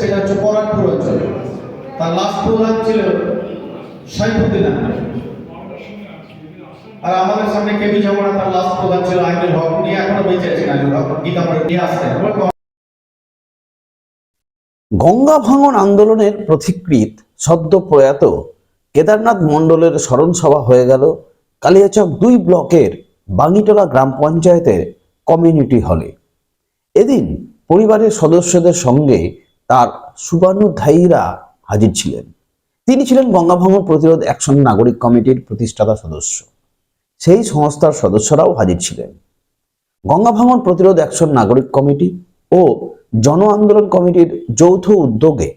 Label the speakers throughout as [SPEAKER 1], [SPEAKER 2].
[SPEAKER 1] সেটা হচ্ছে পরাগপুর অঞ্চলে। তার লাস্ট প্রধান ছিল সাইফুদ্দিন আর আমাদের সামনে কেবি ঝগড়া তার লাস্ট প্রধান ছিল আইনুল হক। এখনও বেঁচে আছেন আইনুল হক। নিয়ে আসতেন
[SPEAKER 2] গঙ্গা ভাঙন আন্দোলনের প্রতিকৃত সদ্য প্রয়াত কেদারনাথ মণ্ডলের স্মরণ সভা হয়ে গেল কালিয়াচক দুই ব্লকের বাঙিটোলা গ্রাম পঞ্চায়েতের কমিউনিটি হলে। এদিন পরিবারের সদস্যদের সঙ্গে তার শুভানুধ্যায়ীরা হাজির ছিলেন। তিনি ছিলেন গঙ্গা ভাঙন প্রতিরোধ অ্যাকশন নাগরিক কমিটির প্রতিষ্ঠাতা সদস্য। সেই সংস্থার সদস্যরাও হাজির ছিলেন। গঙ্গা ভাঙন প্রতিরোধ অ্যাকশন নাগরিক কমিটি ও জন আন্দোলন কমিটির যৌথ উদ্যোগে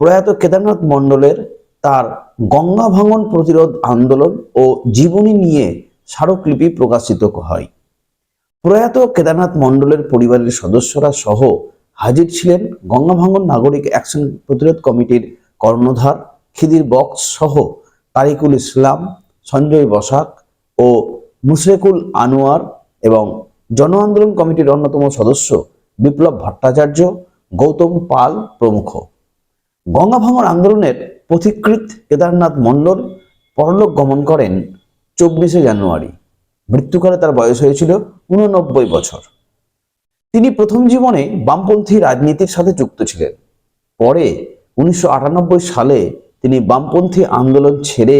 [SPEAKER 2] প্রয়াত কেদারনাথ মণ্ডলের তার গঙ্গা ভাঙন প্রতিরোধ আন্দোলন ও জীবনী নিয়ে স্মারকলিপি প্রকাশিত হয়। প্রয়াত কেদারনাথ মণ্ডলের পরিবারের সদস্যরা সহ হাজির ছিলেন গঙ্গা নাগরিক অ্যাকশন প্রতিরোধ কমিটির কর্ণধার খিদির বক্স সহ তারিকুল ইসলাম, সঞ্জয় বসাক ও মুশরেকুল আনোয়ার এবং জন আন্দোলন কমিটির অন্যতম সদস্য বিপ্লব ভট্টাচার্য, গৌতম পাল প্রমুখ। গঙ্গা আন্দোলনের পথিকৃত কেদারনাথ মণ্ডল পরলোক গমন করেন চব্বিশে জানুয়ারি। মৃত্যুকালে তার বয়স হয়েছিল উননব্বই বছর। তিনি প্রথম জীবনে বামপন্থী রাজনীতির সাথে যুক্ত ছিলেন। পরে উনিশশো আটানব্বই সালে তিনি বামপন্থী আন্দোলন ছেড়ে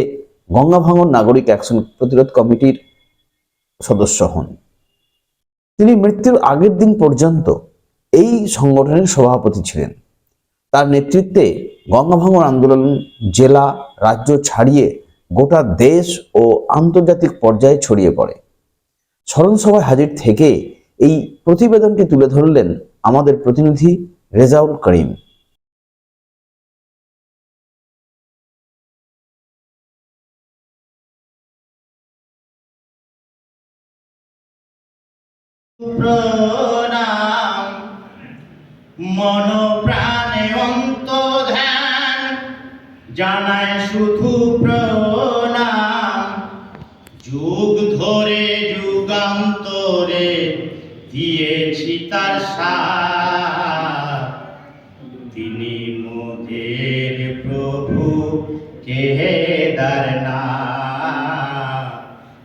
[SPEAKER 2] গঙ্গা ভাঙন নাগরিক অ্যাকশন প্রতিরোধ কমিটির সদস্য হন। তিনি মৃত্যুর আগের দিন পর্যন্ত এই সংগঠনের সভাপতি ছিলেন। তার নেতৃত্বে গঙ্গা ভাঙন আন্দোলন জেলা, রাজ্য ছাড়িয়ে গোটা দেশ ও আন্তর্জাতিক পর্যায়ে ছড়িয়ে পড়ে। স্মরণসভায় হাজির থেকে এই প্রতিবেদনটি তুলে ধরলেন আমাদের প্রতিনিধি রেজাউল করিম।
[SPEAKER 3] মন প্রাণে জানায় শুধু প্রণাম। যুগ ধরে দিয়েছি তার সার। তিনি মোদের প্রভু কেদারনা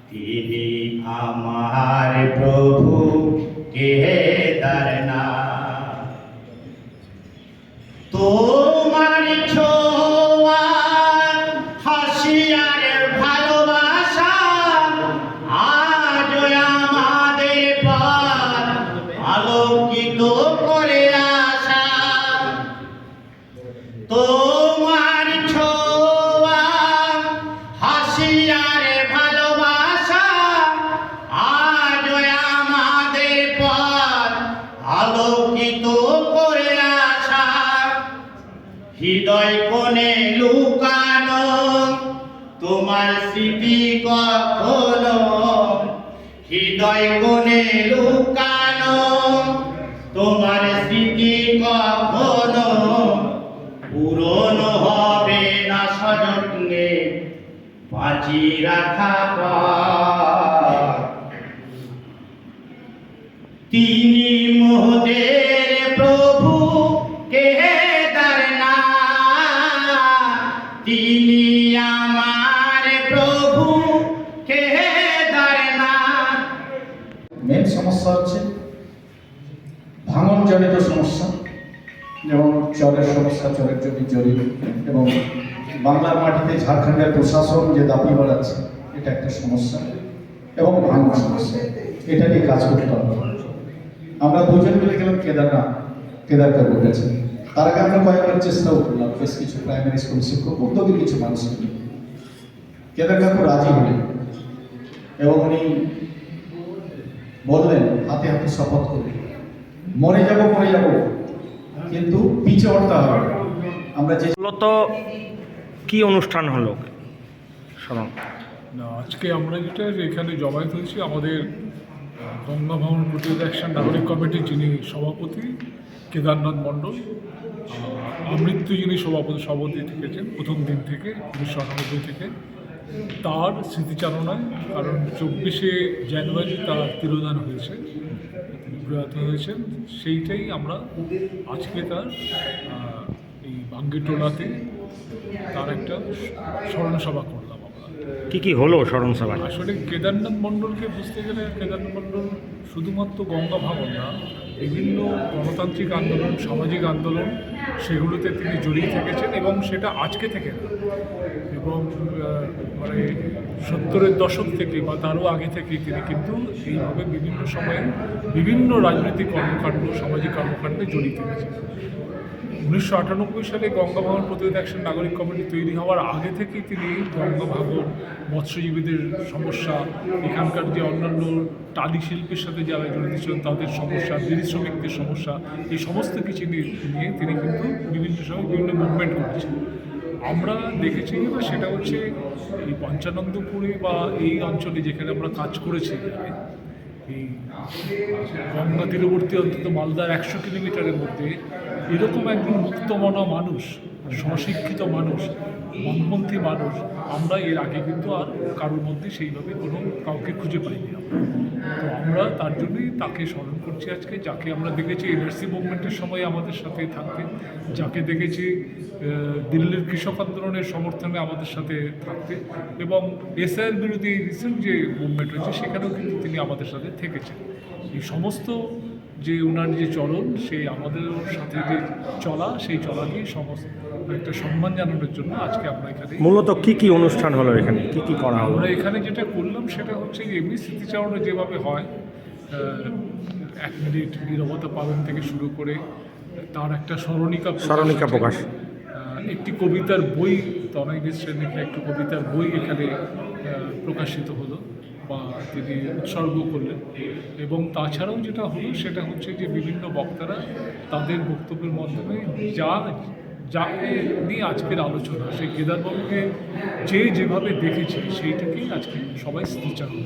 [SPEAKER 3] তিনি আমার প্রভু কেদারনা তোমার আলোকিত করে আসা হৃদয় কোণে লুকানো, তোমার স্মৃতি কখনো হৃদয় কোণে লুকানো, তোমার স্মৃতি কখনো পুরনো হবে না সযত্নে বাঁচি রাখা। তিনি মোদের
[SPEAKER 1] মেন সমস্যা হচ্ছে ভাঙনজনিত সমস্যা, যেমন চরের সমস্যা, চরের জমি জরিপ এবং বাংলার মাটিতে ঝাড়খণ্ডের প্রশাসন যে দাবি বাড়াচ্ছে, এটা একটা সমস্যা, এবং ভাঙন সমস্যা, এটা নিয়ে কাজ করতে হবে আমরা দুজন মিলে গেলাম কেদারনাথ কেদারকে বলেছে তার আগে আমরা কয়েকবার চেষ্টাও করলাম, বেশ কিছু প্রাইমারি স্কুল শিক্ষক উদ্যোগী কিছু মানুষ মিলে। কেদার কাকু রাজি হলেন, এবং উনি বললেন হাতে হাতে শপথ করে মরে যাব মরে যাব কিন্তু পিছে উঠতে হবে। আমরা যে
[SPEAKER 4] মূলত কি অনুষ্ঠান হলো? শোনো।
[SPEAKER 5] না আজকে আমরা যেটা এখানে জমায়েত হয়েছি আমাদের গঙ্গা ভবন প্রতিরোধ অ্যাকশন নাগরিক কমিটির যিনি সভাপতি কেদারনাথ মণ্ডল আমৃত্যু যিনি সভাপতি সভাপতি থেকেছেন প্রথম দিন থেকে উনিশশো আটানব্বই থেকে। তার স্মৃতিচারণায় কারণ চব্বিশে জানুয়ারি তার তিরোধান হয়েছে তিনি প্রয়াত হয়েছেন। সেইটাই আমরা আজকে তার আহ, বাঙ্গিটোলাতে তার একটা স্মরণ সভা করলাম আমরা।
[SPEAKER 4] কি কি হলো স্মরণ সভায়
[SPEAKER 5] আসলে কেদারনাথ মণ্ডলকে বুঝতে গেলে কেদারনাথ মণ্ডল শুধুমাত্র গঙ্গা ভাঙন না বিভিন্ন গণতান্ত্রিক আন্দোলন, সামাজিক আন্দোলন, সেগুলোতে তিনি জড়িয়ে থেকেছেন এবং সেটা আজকে থেকে না। এবং মানে সত্তরের দশক থেকে বা তারও আগে থেকে তিনি কিন্তু এইভাবে বিভিন্ন সময়ে বিভিন্ন রাজনৈতিক কর্মকাণ্ড, সামাজিক কর্মকাণ্ডে জড়িয়ে থেকেছেন। উনিশশো আটানব্বই সালে গঙ্গা ভাঙন প্রতিরোধ অ্যাকশন নাগরিক কমিটি তৈরি হওয়ার আগে থেকেই তিনি গঙ্গা ভাঙন মৎস্যজীবীদের সমস্যা, এখানকার যে অন্যান্য টালি শিল্পের সাথে যারা জড়িত ছিলেন তাদের সমস্যা শ্রমিকদের সমস্যা, এই সমস্ত কিছু নিয়ে তিনি কিন্তু বিভিন্ন সময় বিভিন্ন মুভমেন্ট করেছেন। আমরা দেখেছি বা সেটা হচ্ছে এই পঞ্চানন্দপুরে বা এই অঞ্চলে যেখানে আমরা কাজ করেছি গঙ্গা তীরবর্তী অন্তত মালদার একশো কিলোমিটারের মধ্যে এরকম একজন মুক্তমনা মানুষ স্বশিক্ষিত মানুষ মনপন্থী মানুষ, আমরা এর আগে কিন্তু আর কারোর মধ্যে সেইভাবে কোনো কাউকে খুঁজে পাইনি তো আমরা তার জন্যই তাকে স্মরণ করছি আজকে, যাকে আমরা দেখেছি এনআরসি মুভমেন্টের সময় আমাদের সাথে থাকতে, যাকে দেখেছি দিল্লির কৃষক আন্দোলনের সমর্থনে আমাদের সাথে থাকতে এবং এসআইয়ের বিরোধী রিসেন্ট যে মুভমেন্ট হয়েছে, সেখানেও কিন্তু তিনি আমাদের সাথে থেকেছেন। এই সমস্ত যে ওনার যে চলন সেই আমাদের সাথে যে চলা সেই চলাকেই সমস্ত একটা সম্মান জানানোর জন্য আজকে আমরা এখানে
[SPEAKER 4] মূলত কি কি অনুষ্ঠান হলো এখানে? কি কি করা হলো?
[SPEAKER 5] আমরা এখানে যেটা করলাম সেটা হচ্ছে যে এমনি স্মৃতিচারণা যেভাবে হয় এক মিনিট নিরবতা পালন থেকে শুরু করে তার একটা স্মরণিকা
[SPEAKER 4] স্মরণিকা প্রকাশ।
[SPEAKER 5] একটি কবিতার বই তনয় মিশ্রের লেখা একটি কবিতার বই এখানে প্রকাশিত হলো। বা তিনি উৎসর্গ করলেন। এবং তাছাড়াও যেটা হলো, সেটা হচ্ছে যে বিভিন্ন বক্তারা তাদের বক্তব্যের মাধ্যমে যা, যাকে নিয়ে আজকের আলোচনা, সেই কেদারবাবুকে যে যেভাবে দেখেছে, সেইটাকেই আজকে সবাই স্মৃতিচারণ